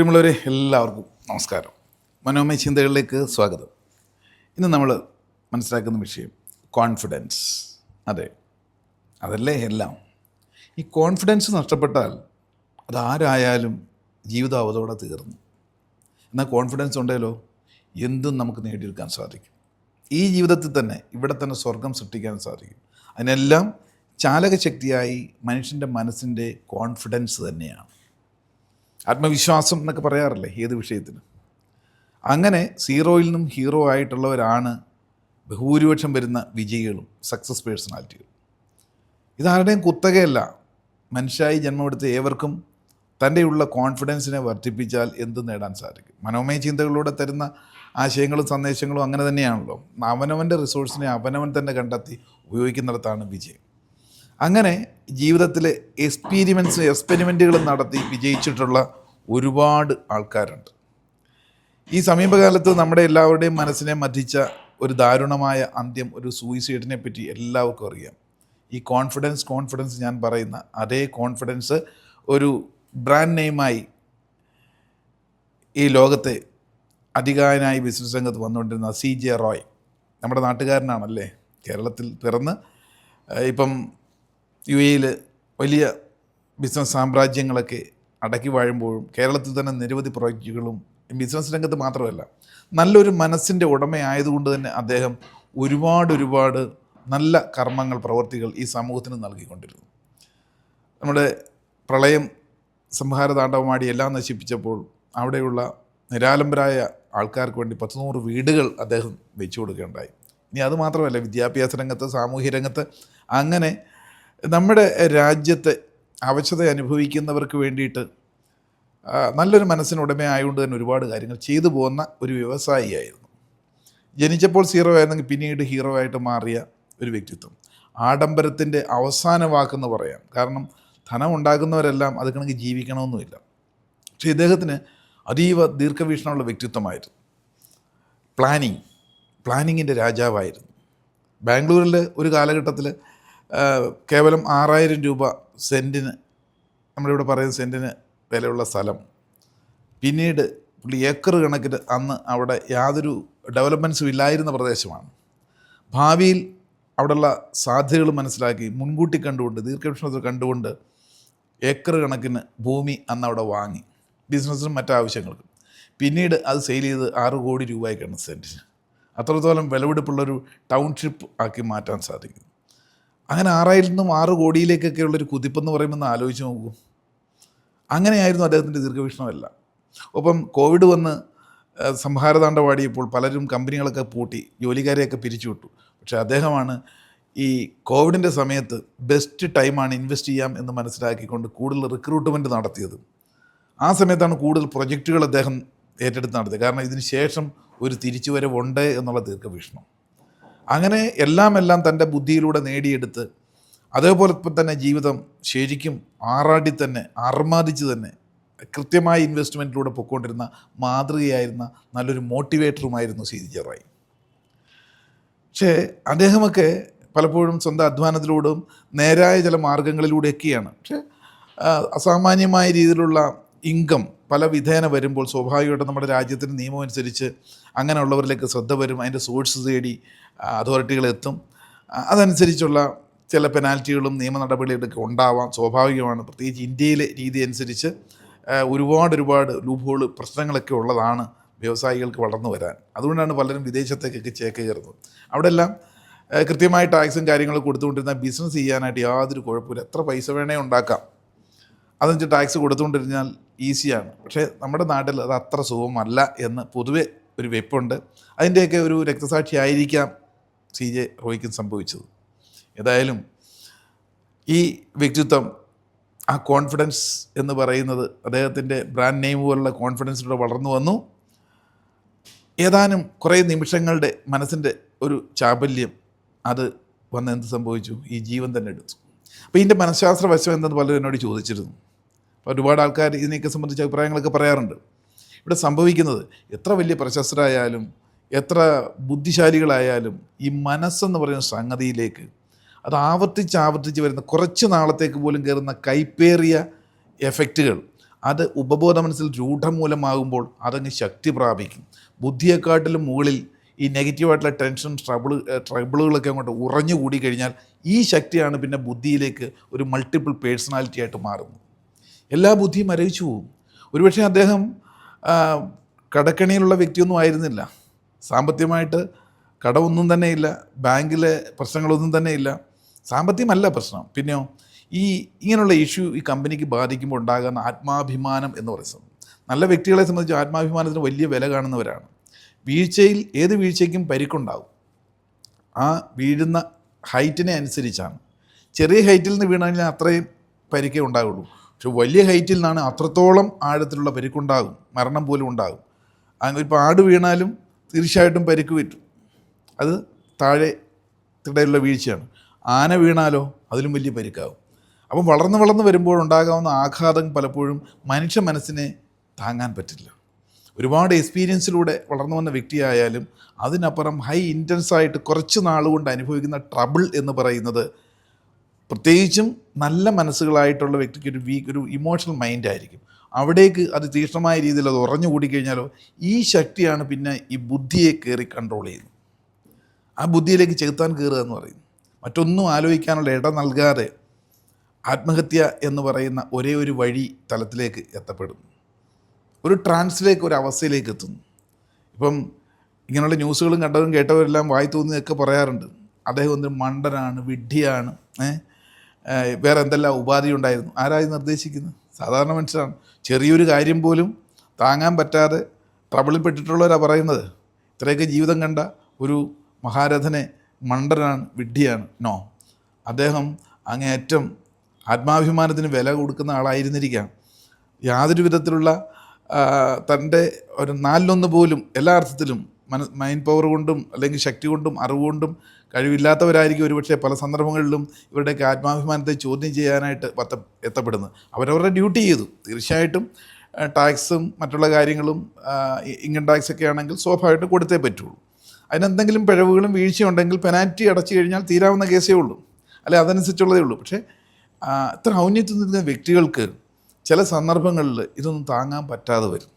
പ്രിയമുള്ളവരെ എല്ലാവർക്കും നമസ്കാരം. മനോമയ ചിന്തകളിലേക്ക് സ്വാഗതം. ഇന്ന് നമ്മൾ മനസ്സിലാക്കുന്ന വിഷയം കോൺഫിഡൻസ് അതെ അതല്ലേ എല്ലാം? ഈ കോൺഫിഡൻസ് നഷ്ടപ്പെട്ടാൽ അതാരായാലും ജീവിതം അവതോടെ തീർന്നു. എന്നാൽ കോൺഫിഡൻസ് ഉണ്ടെങ്കിലോ എന്തും നമുക്ക് നേടിയെടുക്കാൻ സാധിക്കും. ഈ ജീവിതത്തിൽ തന്നെ ഇവിടെ തന്നെ സ്വർഗം സൃഷ്ടിക്കാൻ സാധിക്കും. അതിനെല്ലാം ചാലകശക്തിയായി മനുഷ്യന്റെ മനസ്സിന്റെ കോൺഫിഡൻസ് തന്നെയാണ്. ആത്മവിശ്വാസം എന്നൊക്കെ പറയാറില്ലേ ഏത് വിഷയത്തിനും. അങ്ങനെ സീറോയിൽ നിന്നും ഹീറോ ആയിട്ടുള്ളവരാണ് ബഹുഭൂരിപക്ഷം വരുന്ന വിജയികളും സക്സസ് പേഴ്സണാലിറ്റികളും. ഇതാരുടെയും കുത്തകയല്ല മനുഷ്യായി ജന്മമെടുത്ത ഏവർക്കും തന്റെയുള്ള കോൺഫിഡൻസിനെ വർദ്ധിപ്പിച്ചാൽ എന്ത് നേടാൻ സാധിക്കും. മനോമയ ചിന്തകളിലൂടെ തരുന്ന ആശയങ്ങളും സന്ദേശങ്ങളും അങ്ങനെ തന്നെയാണല്ലോ. അവനവന്റെ റിസോഴ്സിനെ അവനവൻ തന്നെ കണ്ടെത്തി ഉപയോഗിക്കുന്നിടത്താണ് വിജയം. അങ്ങനെ ജീവിതത്തിലെ എക്സ്പീരിമെൻസ് എക്സ്പെരിമെന്റുകൾ നടത്തി വിജയിച്ചിട്ടുള്ള ഒരുപാട് ആൾക്കാരുണ്ട്. ഈ സമീപകാലത്ത് നമ്മുടെ എല്ലാവരുടെയും മനസ്സിനെ മറ്റിച്ച ഒരു ദാരുണമായ അന്ത്യം ഒരു സൂയിസൈഡിനെ പറ്റി എല്ലാവർക്കും അറിയാം. ഈ കോൺഫിഡൻസ് കോൺഫിഡൻസ് ഞാൻ പറയുന്ന അതേ കോൺഫിഡൻസ് ഒരു ബ്രാൻഡ് നെയിമായി ഈ ലോകത്തെ അധികാരനായി ബിസിനസ് രംഗത്ത് വന്നുകൊണ്ടിരുന്ന സി ജെ റോയ് നമ്മുടെ നാട്ടുകാരനാണല്ലേ? കേരളത്തിൽ പിറന്ന് ഇപ്പം യു എയിൽ വലിയ ബിസിനസ് സാമ്രാജ്യങ്ങളൊക്കെ അടക്കി വാഴുമ്പോഴും കേരളത്തിൽ തന്നെ നിരവധി പ്രോജക്റ്റുകളും ബിസിനസ് രംഗത്ത് മാത്രമല്ല നല്ലൊരു മനസ്സിന്റെ ഉടമയായതുകൊണ്ട് തന്നെ അദ്ദേഹം ഒരുപാട് ഒരുപാട് നല്ല കർമ്മങ്ങൾ പ്രവർത്തികൾ ഈ സമൂഹത്തിന് നൽകിക്കൊണ്ടിരുന്നു. നമ്മുടെ പ്രളയം സംഹാര താണ്ഡവമാടി എല്ലാം നശിപ്പിച്ചപ്പോൾ അവിടെയുള്ള നിരാലംബരായ ആൾക്കാർക്ക് വേണ്ടി പത്ത് നൂറ് വീടുകൾ അദ്ദേഹം വെച്ചു കൊടുക്കുകയുണ്ടായി. ഇനി അത് മാത്രമല്ല വിദ്യാഭ്യാസ രംഗത്ത് സാമൂഹ്യ രംഗത്ത് അങ്ങനെ നമ്മുടെ രാജ്യത്തെ അവശത അനുഭവിക്കുന്നവർക്ക് വേണ്ടിയിട്ട് നല്ലൊരു മനസ്സിന് ഉടമയായതുകൊണ്ട് തന്നെ ഒരുപാട് കാര്യങ്ങൾ ചെയ്തു പോകുന്ന ഒരു വ്യവസായിയായിരുന്നു. ജനിച്ചപ്പോൾ സീറോ ആയിരുന്നെങ്കിൽ പിന്നീട് ഹീറോ ആയിട്ട് മാറിയ ഒരു വ്യക്തിത്വം. ആഡംബരത്തിന്റെ അവസാന വാക്കെന്ന് പറയാം. കാരണം ധനം ഉണ്ടാക്കുന്നവരെല്ലാം അത് കണക്ക് ജീവിക്കണമെന്നുമില്ല. പക്ഷേ ഇദ്ദേഹത്തിന് അതീവ ദീർഘവീക്ഷണമുള്ള വ്യക്തിത്വമായിരുന്നു. പ്ലാനിങ് പ്ലാനിങ്ങിന്റെ രാജാവായിരുന്നു. ബാംഗ്ലൂരിൽ ഒരു കാലഘട്ടത്തിൽ കേവലം ആറായിരം രൂപ സെന്റിന് നമ്മളിവിടെ പറയുന്ന സെന്റിന് വിലയുള്ള സ്ഥലം. പിന്നീട് പുള്ളി ഏക്കർ കണക്കിന് അന്ന് അവിടെ യാതൊരു ഡെവലപ്മെൻസും ഇല്ലായിരുന്ന പ്രദേശമാണ്. ഭാവിയിൽ അവിടെയുള്ള സാധ്യതകൾ മനസ്സിലാക്കി മുൻകൂട്ടി കണ്ടുകൊണ്ട് ദീർഘവീക്ഷണത്തിൽ കണ്ടുകൊണ്ട് ഏക്കർ കണക്കിന് ഭൂമി അന്ന് അവിടെ വാങ്ങി. ബിസിനസ്സിനും മറ്റാവശ്യങ്ങൾക്കും പിന്നീട് അത് സെയിൽ ചെയ്ത് ആറ് കോടി രൂപയ്ക്കാണ് സെന്റിന് അത്രത്തോളം വിലപിടിപ്പുള്ളൊരു ടൗൺഷിപ്പ് ആക്കി മാറ്റാൻ സാധിക്കും അങ്ങനെ ആറായിരത്തിൽ നിന്നും ആറ് കോടിയിലേക്കൊക്കെ ഉള്ളൊരു കുതിപ്പെന്ന് പറയുമ്പോൾ ഒന്ന് ആലോചിച്ച് നോക്കൂ. അങ്ങനെയായിരുന്നു അദ്ദേഹത്തിന്റെ ദീർഘവീക്ഷണമല്ല. ഒപ്പം കോവിഡ് വന്ന് സംഹാരതാണ്ഡവാടിയപ്പോൾ പലരും കമ്പനികളൊക്കെ പൂട്ടി ജോലിക്കാരെയൊക്കെ പിരിച്ചുവിട്ടു പക്ഷേ അദ്ദേഹമാണ് ഈ കോവിഡിന്റെ സമയത്ത് ബെസ്റ്റ് ടൈമാണ് ഇൻവെസ്റ്റ് ചെയ്യാം എന്ന് മനസ്സിലാക്കിക്കൊണ്ട് കൂടുതൽ റിക്രൂട്ട്മെന്റ് നടത്തിയത്. ആ സമയത്താണ് കൂടുതൽ പ്രൊജക്റ്റുകൾ അദ്ദേഹം ഏറ്റെടുത്ത് നടത്തിയത്. കാരണം ഇതിന് ശേഷം ഒരു തിരിച്ചുവരവുണ്ട് എന്നുള്ള ദീർഘവീക്ഷണം. അങ്ങനെ എല്ലാം എല്ലാം തന്റെ ബുദ്ധിയിലൂടെ നേടിയെടുത്ത് അതേപോലെ തന്നെ ജീവിതം ശരിക്കും ആറാടി തന്നെ അർമാദിച്ച് തന്നെ കൃത്യമായ ഇൻവെസ്റ്റ്മെന്റിലൂടെ പൊയ്ക്കൊണ്ടിരുന്ന മാതൃകയായിരുന്ന നല്ലൊരു മോട്ടിവേറ്ററുമായിരുന്നു സി ജി റായി. പക്ഷേ അദ്ദേഹമൊക്കെ പലപ്പോഴും സ്വന്തം അധ്വാനത്തിലൂടെയും നേരായ ചില മാർഗങ്ങളിലൂടെയൊക്കെയാണ് പക്ഷേ അസാമാന്യമായ രീതിയിലുള്ള ഇൻകം പല വിധേന വരുമ്പോൾ സ്വാഭാവികമായിട്ടും നമ്മുടെ രാജ്യത്തിന്റെ നിയമം അനുസരിച്ച് അങ്ങനെയുള്ളവരിലേക്ക് ശ്രദ്ധ വരും അതിന്റെ സോഴ്സ് തേടി അതോറിറ്റികൾ എത്തും അതനുസരിച്ചുള്ള ചില പെനാൽറ്റികളും നിയമ നടപടികളൊക്കെ ഉണ്ടാവാം. സ്വാഭാവികമാണ്. പ്രത്യേകിച്ച് ഇന്ത്യയിലെ രീതി അനുസരിച്ച് ഒരുപാട് ഒരുപാട് ലൂപ്പുകൾ പ്രശ്നങ്ങളൊക്കെ ഉള്ളതാണ് വ്യവസായികൾക്ക് വളർന്നു വരാൻ. അതുകൊണ്ടാണ് പലരും വിദേശത്തേക്കൊക്കെ ചേക്കേറുന്നത് അവിടെ എല്ലാം കൃത്യമായി ടാക്സും കാര്യങ്ങളും കൊടുത്തുകൊണ്ടിരുന്ന ബിസിനസ് ചെയ്യാനായിട്ട് യാതൊരു കുഴപ്പമില്ല. എത്ര പൈസ വേണേ ഉണ്ടാക്കാം. അതെന്ന് ടാക്സ് കൊടുത്തുകൊണ്ടിരുന്നാൽ ഈസിയാണ്. പക്ഷേ നമ്മുടെ നാട്ടിൽ അത് അത്ര സുഖമല്ല എന്ന് പൊതുവെ ഒരു വെപ്പുണ്ട്. അതിന്റെയൊക്കെ ഒരു രക്തസാക്ഷി ആയിരിക്കാം സി ജെ റോയ്ക്കും സംഭവിച്ചത്. ഏതായാലും ഈ വ്യക്തിത്വം ആ കോൺഫിഡൻസ് എന്ന് പറയുന്നത് അദ്ദേഹത്തിന്റെ ബ്രാൻഡ് നെയിം പോലുള്ള കോൺഫിഡൻസിലൂടെ വളർന്നു വന്നു. ഏതാനും കുറേ നിമിഷങ്ങളുടെ മനസ്സിന്റെ ഒരു ചാബല്യം അത് വന്ന് എന്ത് സംഭവിച്ചു? ഈ ജീവൻ തന്നെ എടുത്തു. അപ്പോൾ ഇതിന്റെ മനഃശാസ്ത്ര വശം എന്തെന്ന് പലരും എന്നോട് ചോദിച്ചിരുന്നു. അപ്പോൾ ഒരുപാട് ആൾക്കാർ ഇതിനെയൊക്കെ സംബന്ധിച്ച് അഭിപ്രായങ്ങളൊക്കെ പറയാറുണ്ട്. ഇവിടെ സംഭവിക്കുന്നത് എത്ര വലിയ പ്രശസ്തരായാലും എത്ര ബുദ്ധിശാലികളായാലും ഈ മനസ്സെന്ന് പറയുന്ന സംഗതിയിലേക്ക് അത് ആവർത്തിച്ച് ആവർത്തിച്ച് വരുന്ന കുറച്ച് നാളത്തേക്ക് പോലും കയറുന്ന കൈപ്പേറിയ എഫക്റ്റുകൾ അത് ഉപബോധ മനസ്സിൽ രൂഢമൂലമാകുമ്പോൾ അതങ്ങ് ശക്തി പ്രാപിക്കും. ബുദ്ധിയെക്കാട്ടിലും മുകളിൽ ഈ നെഗറ്റീവായിട്ടുള്ള ടെൻഷൻ ട്രബിൾ ട്രബിളുകളൊക്കെ അങ്ങോട്ട് ഉറഞ്ഞു കൂടി കഴിഞ്ഞാൽ ഈ ശക്തിയാണ് പിന്നെ ബുദ്ധിയിലേക്ക് ഒരു മൾട്ടിപ്പിൾ പേഴ്സണാലിറ്റി ആയിട്ട് മാറുന്നത്. എല്ലാ ബുദ്ധിയും മരവിച്ചു പോകും. ഒരുപക്ഷെ അദ്ദേഹം കടക്കണിയിലുള്ള വ്യക്തിയൊന്നും ആയിരുന്നില്ല. സാമ്പത്തികമായിട്ട് കടമൊന്നും തന്നെ ഇല്ല ബാങ്കിലെ പ്രശ്നങ്ങളൊന്നും തന്നെ ഇല്ല. സാമ്പത്തികമല്ല പ്രശ്നം. പിന്നെയോ ഈ ഇങ്ങനെയുള്ള ഇഷ്യൂ ഈ കമ്പനിക്ക് ബാധിക്കുമ്പോൾ ഉണ്ടാകുന്ന ആത്മാഭിമാനം എന്ന് പറയുന്നത് നല്ല വ്യക്തികളെ സംബന്ധിച്ച് ആത്മാഭിമാനത്തിന് വലിയ വില കാണുന്നവരാണ്. വീഴ്ചയിൽ ഏത് വീഴ്ചയ്ക്കും പരിക്കുണ്ടാകും ആ വീഴുന്ന ഹൈറ്റിനെ അനുസരിച്ചാണ്. ചെറിയ ഹൈറ്റിൽ നിന്ന് വീണാൽ അത്രയും പരിക്കേ ഉണ്ടാകുള്ളൂ പക്ഷെ വലിയ ഹൈറ്റിൽ നിന്നാണ് അത്രത്തോളം ആഴത്തിലുള്ള പരിക്കുണ്ടാകും മരണം പോലും ഉണ്ടാകും. ഇപ്പോൾ ആട് വീണാലും തീർച്ചയായിട്ടും പരിക്ക് പറ്റും. അത് താഴെ തിടയിലുള്ള വീഴ്ചയാണ്. ആന വീണാലോ അതിലും വലിയ പരിക്കാവും. അപ്പം വളർന്ന് വളർന്ന് വരുമ്പോൾ ഉണ്ടാകാവുന്ന ആഘാതം പലപ്പോഴും മനുഷ്യ മനസ്സിനെ താങ്ങാൻ പറ്റില്ല. ഒരുപാട് എക്സ്പീരിയൻസിലൂടെ വളർന്നു വന്ന വ്യക്തിയായാലും അതിനപ്പുറം ഹൈ ഇന്റൻസ് ആയിട്ട് കുറച്ച് നാളുകൊണ്ട് അനുഭവിക്കുന്ന ട്രബിൾ എന്ന് പറയുന്നത് പ്രത്യേകിച്ചും നല്ല മനസ്സുകളായിട്ടുള്ള വ്യക്തിക്ക് ഒരു വീക്ക് ഒരു ഇമോഷണൽ മൈൻഡ് ആയിരിക്കും. അവിടേക്ക് അത് തീക്ഷ്ണമായ രീതിയിൽ അത് ഉറഞ്ഞു കൂടിക്കഴിഞ്ഞാലോ ഈ ശക്തിയാണ് പിന്നെ ഈ ബുദ്ധിയെ കയറി കൺട്രോൾ ചെയ്യുന്നത്. ആ ബുദ്ധിയിലേക്ക് ചെകുത്താൻ കയറുക എന്ന് പറയുന്നു. മറ്റൊന്നും ആലോചിക്കാനുള്ള ഇട നൽകാതെ ആത്മഹത്യ എന്ന് പറയുന്ന ഒരേ ഒരു വഴി തലത്തിലേക്ക് എത്തപ്പെടുന്നു. ഒരു ട്രാൻസിലേക്ക് ഒരു അവസ്ഥയിലേക്ക് എത്തുന്നു. ഇപ്പം ഇങ്ങനെയുള്ള ന്യൂസുകളും കണ്ടതും കേട്ടവരെല്ലാം വായി തോന്നിയൊക്കെ പറയാറുണ്ട്. അദ്ദേഹം ഒന്ന് മണ്ടനാണ് വിഡ്ഢിയാണ് വേറെ എന്തെല്ലാം ഉപാധി ഉണ്ടായിരുന്നു? ആരായി നിർദ്ദേശിക്കുന്നത്? സാധാരണ മനുഷ്യരാണ് ചെറിയൊരു കാര്യം പോലും താങ്ങാൻ പറ്റാതെ ട്രബിളിൽപ്പെട്ടിട്ടുള്ളവരാണ് പറയുന്നത്. ഇത്രയൊക്കെ ജീവിതം കണ്ട ഒരു മഹാരഥനെ മണ്ടനാണ് വിഡ്ഢിയാണ്. നോ. അദ്ദേഹം അങ്ങേയറ്റം ആത്മാഭിമാനത്തിന് വില കൊടുക്കുന്ന ആളായിരുന്നിരിക്കാം യാതൊരു വിധത്തിലുള്ള തന്റെ ഒരു നാലിലൊന്ന് പോലും എല്ലാ അർത്ഥത്തിലും മന മൈൻഡ് പവർ കൊണ്ടും അല്ലെങ്കിൽ ശക്തി കൊണ്ടും അറിവുകൊണ്ടും കഴിവില്ലാത്തവരായിരിക്കും ഒരുപക്ഷെ പല സന്ദർഭങ്ങളിലും ഇവരുടെയൊക്കെ ആത്മാഭിമാനത്തെ ചോദ്യം ചെയ്യാനായിട്ട് പത്ത എത്തപ്പെടുന്നത്. അവരവരുടെ ഡ്യൂട്ടി ചെയ്തു. തീർച്ചയായിട്ടും ടാക്സും മറ്റുള്ള കാര്യങ്ങളും ഇൻകം ടാക്സ് ഒക്കെ ആണെങ്കിൽ സ്വാഭാവികമായിട്ട് കൊടുത്തേ പറ്റുള്ളൂ. അതിനെന്തെങ്കിലും പിഴവുകളും വീഴ്ചയുണ്ടെങ്കിൽ പെനാൽറ്റി അടച്ചു കഴിഞ്ഞാൽ തീരാവുന്ന കേസേ ഉള്ളൂ. അല്ലെ അതനുസരിച്ചുള്ളതേ ഉള്ളൂ. പക്ഷേ ഇത്ര ഔന്നത്യത്തിൽ നിൽക്കുന്ന വ്യക്തികൾക്ക് ചില സന്ദർഭങ്ങളിൽ ഇതൊന്നും താങ്ങാൻ പറ്റാതെ വരും.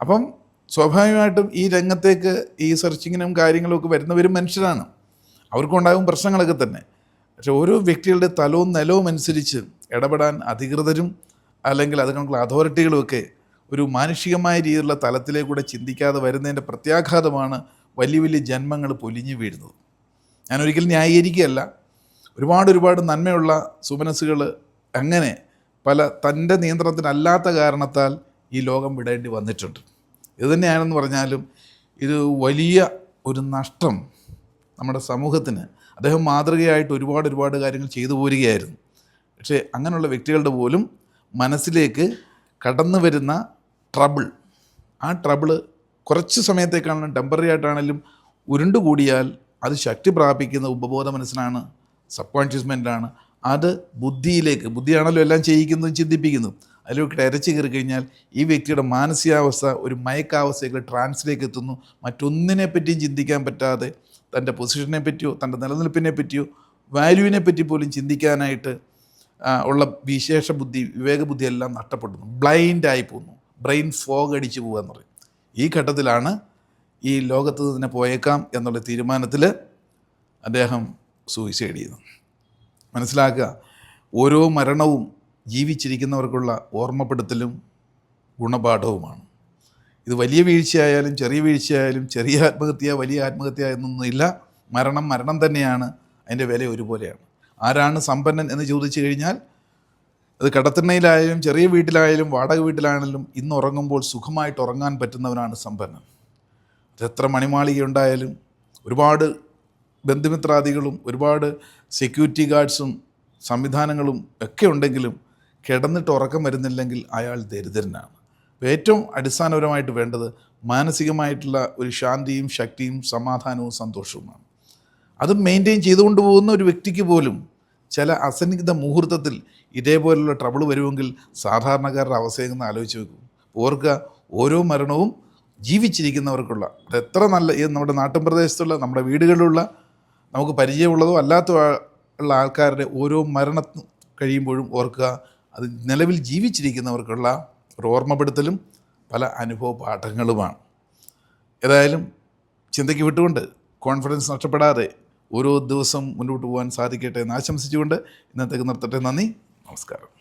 അപ്പം സ്വാഭാവികമായിട്ടും ഈ രംഗത്തേക്ക് ഈ സെർച്ചിങ്ങിനും കാര്യങ്ങളും ഒക്കെ വരുന്നവരും മനുഷ്യരാണ്. അവർക്കുണ്ടാകും പ്രശ്നങ്ങളൊക്കെ തന്നെ. പക്ഷെ ഓരോ വ്യക്തികളുടെ തലവും നിലവും അനുസരിച്ച് ഇടപെടാൻ അധികൃതരും അല്ലെങ്കിൽ അതിനുള്ള അതോറിറ്റികളുമൊക്കെ ഒരു മാനുഷികമായ രീതിയിലുള്ള തലത്തിലേക്കൂടെ ചിന്തിക്കാതെ വരുന്നതിന്റെ പ്രത്യാഘാതമാണ് വലിയ വലിയ ജന്മങ്ങൾ പൊലിഞ്ഞു വീഴുന്നത്. ഞാൻ ഒരിക്കലും ന്യായീകരിക്കുകയല്ല. ഒരുപാട് ഒരുപാട് നന്മയുള്ള സുമനസ്സുകൾ അങ്ങനെ പല തന്റെ നിയന്ത്രണത്തിനല്ലാത്ത കാരണത്താൽ ഈ ലോകം വിടേണ്ടി വന്നിട്ടുണ്ട്. തന്നെയാണെന്ന് പറഞ്ഞാലും ഇത് വലിയ ഒരു നഷ്ടം നമ്മുടെ സമൂഹത്തിന്. അദ്ദേഹം മാതൃകയായിട്ട് ഒരുപാട് ഒരുപാട് കാര്യങ്ങൾ ചെയ്തു പോരുകയായിരുന്നു. പക്ഷേ അങ്ങനെയുള്ള വ്യക്തികളുടെ പോലും മനസ്സിലേക്ക് കടന്നു വരുന്ന ട്രബിൾ. ആ ട്രബിൾ കുറച്ച് സമയത്തേക്കാണെങ്കിലും ടെമ്പററി ആയിട്ടാണെങ്കിലും ഉരുണ്ടുകൂടിയാൽ അത് ശക്തി പ്രാപിക്കുന്ന ഉപബോധ മനസ്സിനാണ് സബ് കോൺഷ്യസ് മൈൻഡാണ് അത് ബുദ്ധിയിലേക്ക് ബുദ്ധിയാണല്ലോ എല്ലാം ചെയ്യിക്കുന്നതും ചിന്തിപ്പിക്കുന്നതും. അതിലേക്ക് ഇരച്ചു കയറി കഴിഞ്ഞാൽ ഈ വ്യക്തിയുടെ മാനസികാവസ്ഥ ഒരു മയക്കാവസ്ഥയിലേക്ക് ട്രാൻസിലേക്ക് എത്തുന്നു. മറ്റൊന്നിനെ പറ്റിയും ചിന്തിക്കാൻ പറ്റാതെ തന്റെ പൊസിഷനെ പറ്റിയോ തന്റെ നിലനിൽപ്പിനെ പറ്റിയോ വാല്യൂവിനെ പറ്റി പോലും ചിന്തിക്കാനായിട്ട് ഉള്ള വിശേഷ ബുദ്ധി വിവേക ബുദ്ധി എല്ലാം നഷ്ടപ്പെടുന്നു. ബ്ലൈൻഡായി പോകുന്നു. ബ്രെയിൻ ഫോഗ് അടിച്ചു പോകുക എന്ന് പറയും. ഈ ഘട്ടത്തിലാണ് ഈ ലോകത്ത് തന്നെ പോയേക്കാം എന്നുള്ള തീരുമാനത്തിൽ അദ്ദേഹം സൂയിസൈഡ് ചെയ്തു മനസ്സിലാക്കുക ഓരോ മരണവും ജീവിച്ചിരിക്കുന്നവർക്കുള്ള ഓർമ്മപ്പെടുത്തലും ഗുണപാഠവുമാണ്. ഇത് വലിയ വീഴ്ചയായാലും ചെറിയ വീഴ്ചയായാലും ചെറിയ ആത്മഹത്യ വലിയ ആത്മഹത്യ എന്നൊന്നുമില്ല. മരണം മരണം തന്നെയാണ് അതിന്റെ വില ഒരുപോലെയാണ്. ആരാണ് സമ്പന്നൻ എന്ന് ചോദിച്ചു കഴിഞ്ഞാൽ അത് കടത്തിണ്ണയിലായാലും ചെറിയ വീട്ടിലായാലും വാടക വീട്ടിലാണെങ്കിലും ഇന്ന് ഉറങ്ങുമ്പോൾ സുഖമായിട്ട് ഉറങ്ങാൻ പറ്റുന്നവനാണ് സമ്പന്നൻ. എത്ര മണിമാളിക ഉണ്ടായാലും ഒരുപാട് ബന്ധുമിത്രാദികളും ഒരുപാട് സെക്യൂരിറ്റി ഗാർഡ്സും സംവിധാനങ്ങളും ഒക്കെ ഉണ്ടെങ്കിലും കിടന്നിട്ട് ഉറക്കം വരുന്നില്ലെങ്കിൽ അയാൾ ദരിദ്രനാണ്. ഏറ്റവും അടിസ്ഥാനപരമായിട്ട് വേണ്ടത് മാനസികമായിട്ടുള്ള ഒരു ശാന്തിയും ശക്തിയും സമാധാനവും സന്തോഷവുമാണ്. അത് മെയിന്റെയിൻ ചെയ്തുകൊണ്ട് പോകുന്ന ഒരു വ്യക്തിക്ക് പോലും ചില അസന്നിഗ്ധ മുഹൂർത്തത്തിൽ ഇതേപോലുള്ള ട്രബിൾ വരുമെങ്കിൽ സാധാരണക്കാരുടെ അവസ്ഥയെന്ന് ആലോചിച്ച് വെക്കും ഓർക്കുക ഓരോ മരണവും ജീവിച്ചിരിക്കുന്നവർക്കുള്ള അത് എത്ര നല്ല ഈ നമ്മുടെ നാട്ടിൻ പ്രദേശത്തുള്ള നമ്മുടെ വീടുകളിലുള്ള നമുക്ക് പരിചയമുള്ളതോ അല്ലാത്തോ ഉള്ള ആൾക്കാരുടെ ഓരോ മരണം കഴിയുമ്പോഴും ഓർക്കുക അത് നിലവിൽ ജീവിച്ചിരിക്കുന്നവർക്കുള്ള ഒരു ഓർമ്മപ്പെടുത്തലും പല അനുഭവ പാഠങ്ങളുമാണ് ഏതായാലും ചിന്തയ്ക്ക് വിട്ടുകൊണ്ട് കോൺഫിഡൻസ് നഷ്ടപ്പെടാതെ ഓരോ ദിവസം മുന്നോട്ട് പോകാൻ സാധിക്കട്ടെ എന്ന് ആശംസിച്ചുകൊണ്ട് ഇന്നത്തേക്ക് നിർത്തട്ടെ. നന്ദി. നമസ്കാരം.